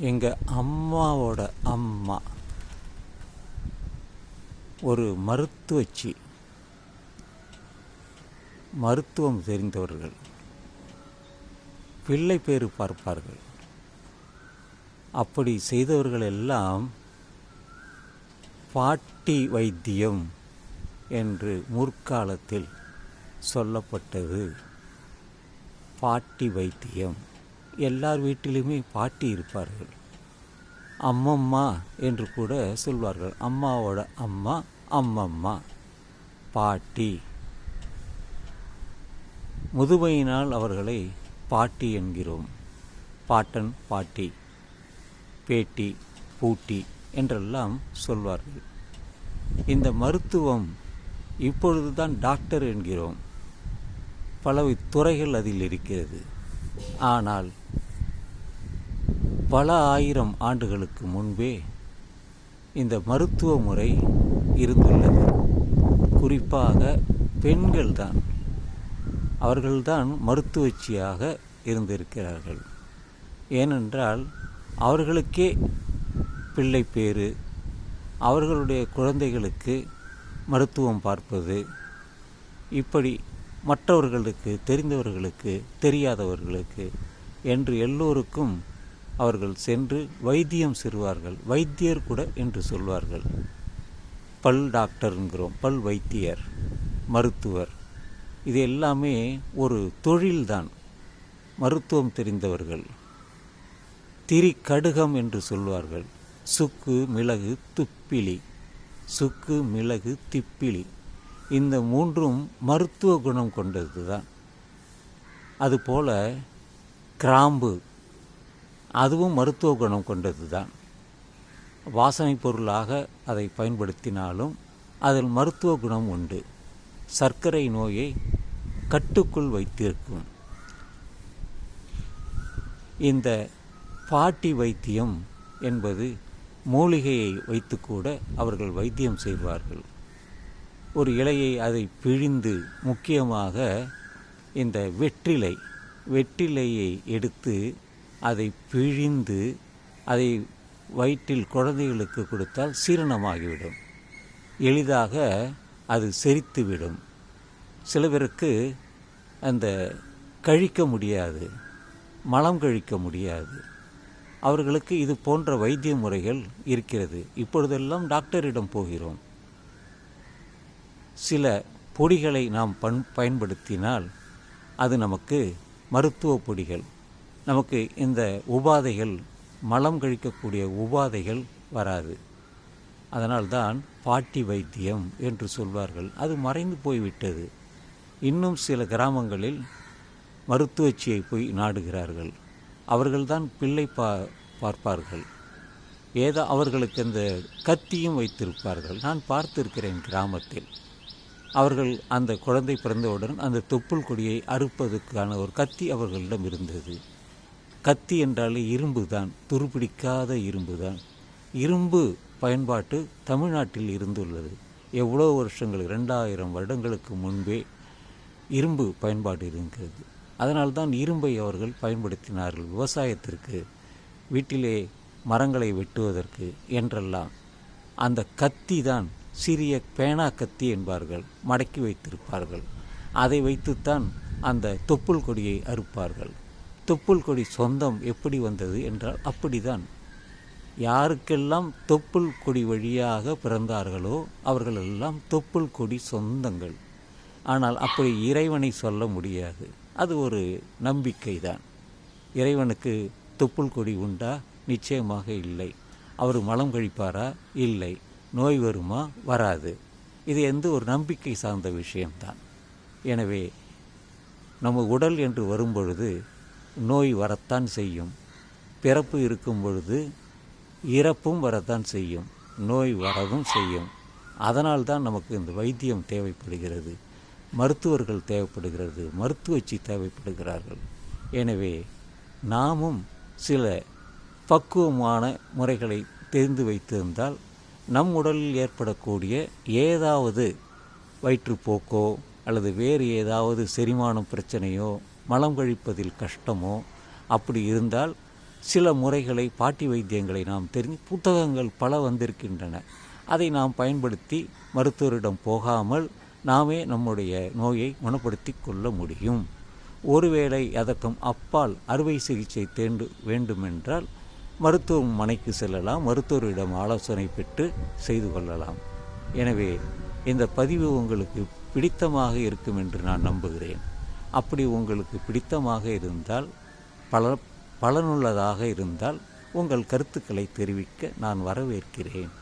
எங்கள் அம்மாவோட அம்மா ஒரு மருத்துவச்சி மருத்துவம் தெரிந்தவர்கள் பிள்ளை பேர் பார்ப்பார்கள். அப்படி செய்தவர்கள் எல்லாம் பாட்டி வைத்தியம் என்று முற்காலத்தில் சொல்லப்பட்டது. பாட்டி வைத்தியம். எல்லார் வீட்டிலுமே பாட்டி இருப்பார்கள். அம்மம்மா என்று கூட சொல்வார்கள். அம்மாவோட அம்மா அம்மம்மா பாட்டி. முதுமையினால் அவர்களை பாட்டி என்கிறோம். பாட்டன் பாட்டி பேட்டி பூட்டி என்றெல்லாம் சொல்வார்கள். இந்த மருத்துவம் இப்பொழுதுதான் டாக்டர் என்கிறோம். பல துறைகள் அதில் இருக்கிறது. ஆனால் பல ஆயிரம் ஆண்டுகளுக்கு முன்பே இந்த மருத்துவ முறை இருந்துள்ளது. குறிப்பாக பெண்கள்தான். அவர்கள்தான் மருத்துவச்சியாக இருந்திருக்கிறார்கள். ஏனென்றால் அவர்களுக்கே பிள்ளை பேறு அவர்களுடைய குழந்தைகளுக்கு மருத்துவம் பார்ப்பது இப்படி மற்றவர்களுக்கு தெரிந்தவர்களுக்கு தெரியாதவர்களுக்கு என்று எல்லோருக்கும் அவர்கள் சென்று வைத்தியம் செல்வார்கள் வைத்தியர் கூட என்று சொல்வார்கள். பல் டாக்டருங்கிறோம் பல் வைத்தியர் மருத்துவர். இது எல்லாமே ஒரு தொழில்தான். மருத்துவம் தெரிந்தவர்கள். திரி கடுகம் என்று சொல்வார்கள். சுக்கு மிளகு துப்பிலி. சுக்கு மிளகு திப்பிலி. இந்த மூன்றும் மருத்துவ குணம் கொண்டது தான் அதுபோல் கிராம்பு அதுவும் மருத்துவ குணம் கொண்டது தான் வாசனை பொருளாக அதை பயன்படுத்தினாலும் அதில் மருத்துவ குணம் உண்டு. சர்க்கரை நோயை கட்டுக்குள் வைத்திருக்கும். இந்த பாட்டி வைத்தியம் என்பது மூலிகையை வைத்துக்கூட அவர்கள் வைத்தியம் செய்வார்கள். ஒரு இலையை அதை பிழிந்து முக்கியமாக இந்த வெற்றிலை வெற்றிலையை எடுத்து அதை பிழிந்து அதை வயிற்றில் குழந்தைகளுக்கு கொடுத்தால் சீரணமாகிவிடும். எளிதாக அது செரித்துவிடும். சில பேருக்கு அந்த கழிக்க முடியாது மலம் கழிக்க முடியாது. அவர்களுக்கு இது போன்ற வைத்திய முறைகள் இருக்கிறது. இப்பொழுதெல்லாம் டாக்டரிடம் போகிறோம். சில பொடிகளை நாம் பண் பயன்படுத்தினால் அது நமக்கு மருத்துவ பொடிகள் நமக்கு இந்த உபாதைகள் மலம் கழிக்கக்கூடிய உபாதைகள் வராது. அதனால்தான் பாட்டி வைத்தியம் என்று சொல்வார்கள். அது மறைந்து போய்விட்டது. இன்னும் சில கிராமங்களில் மருத்துவச்சியை போய் நாடுகிறார்கள். அவர்கள்தான் பிள்ளை பா பார்ப்பார்கள். ஏதோ அவர்களுக்கு அந்த கத்தியும் வைத்திருப்பார்கள். நான் பார்த்திருக்கிறேன் கிராமத்தில். அவர்கள் அந்த குழந்தை பிறந்தவுடன் அந்த தொப்புள் கொடியை அறுப்பதற்கான ஒரு கத்தி அவர்களிடம் இருந்தது. கத்தி என்றாலே இரும்பு தான் துருப்பிடிக்காத இரும்பு தான் இரும்பு பயன்பாட்டு தமிழ்நாட்டில் இருந்துள்ளது. எவ்வளோ வருஷங்கள் ரெண்டாயிரம் வருடங்களுக்கு முன்பே இரும்பு பயன்பாடு இருக்கிறது அதனால்தான் இரும்பை அவர்கள் பயன்படுத்தினார்கள். விவசாயத்திற்கு வீட்டிலே மரங்களை வெட்டுவதற்கு என்றெல்லாம். அந்த கத்தி தான் சிறிய பேனா கத்தி என்பார்கள் மடக்கி வைத்திருப்பார்கள். அதை வைத்துத்தான் அந்த தொப்புள் கொடியை அறுப்பார்கள். தொப்புள் கொடி சொந்தம் எப்படி வந்தது என்றால் அப்படிதான். யாருக்கெல்லாம் தொப்புள் கொடி வழியாக பிறந்தார்களோ அவர்களெல்லாம் தொப்புள் கொடி சொந்தங்கள். ஆனால் அப்படி இறைவனை சொல்ல முடியாது. அது ஒரு நம்பிக்கை தான் இறைவனுக்கு தொப்புள் கொடி உண்டா? நிச்சயமாக இல்லை. அவர் மலம் கழிப்பாரா? இல்லை. நோய் வருமா? வராது. இது எந்த ஒரு நம்பிக்கை சார்ந்த விஷயம்தான். எனவே நம்ம உடல் என்று வரும்பொழுது நோய் வரத்தான் செய்யும். பிறப்பு இருக்கும் பொழுது இறப்பும் வரத்தான் செய்யும். நோய் வரவும் செய்யும். அதனால்தான் நமக்கு இந்த வைத்தியம் தேவைப்படுகிறது. மருத்துவர்கள் தேவைப்படுகிறது. மருத்துவச்சி தேவைப்படுகிறார்கள். எனவே நாமும் சில பக்குவமான முறைகளை தெரிந்து வைத்திருந்தால் நம் உடலில் ஏற்படக்கூடிய ஏதாவது வயிற்றுப்போக்கோ அல்லது வேறு ஏதாவது செரிமானம் பிரச்சனையோ மலம் கழிப்பதில் கஷ்டமோ அப்படி இருந்தால் சில முறைகளை பாட்டி வைத்தியங்களை நாம் தெரிஞ்சு புத்தகங்கள் பல வந்திருக்கின்றன. அதை நாம் பயன்படுத்தி மருத்துவரிடம் போகாமல் நாமே நம்முடைய நோயை குணப்படுத்தி கொள்ள முடியும். ஒருவேளை அதற்கும் அப்பால் அறுவை சிகிச்சை தேண்டு வேண்டுமென்றால் மருத்துவமனைக்கு செல்லலாம். மருத்துவரிடம் ஆலோசனை பெற்று செய்து கொள்ளலாம். எனவே இந்த பதிவு உங்களுக்கு பிடித்தமாக இருக்கும் என்று நான் நம்புகிறேன். அப்படி உங்களுக்கு பிடித்தமாக இருந்தால் பல பலனுள்ளதாக இருந்தால் உங்கள் கருத்துக்களை தெரிவிக்க நான் வரவேற்கிறேன்.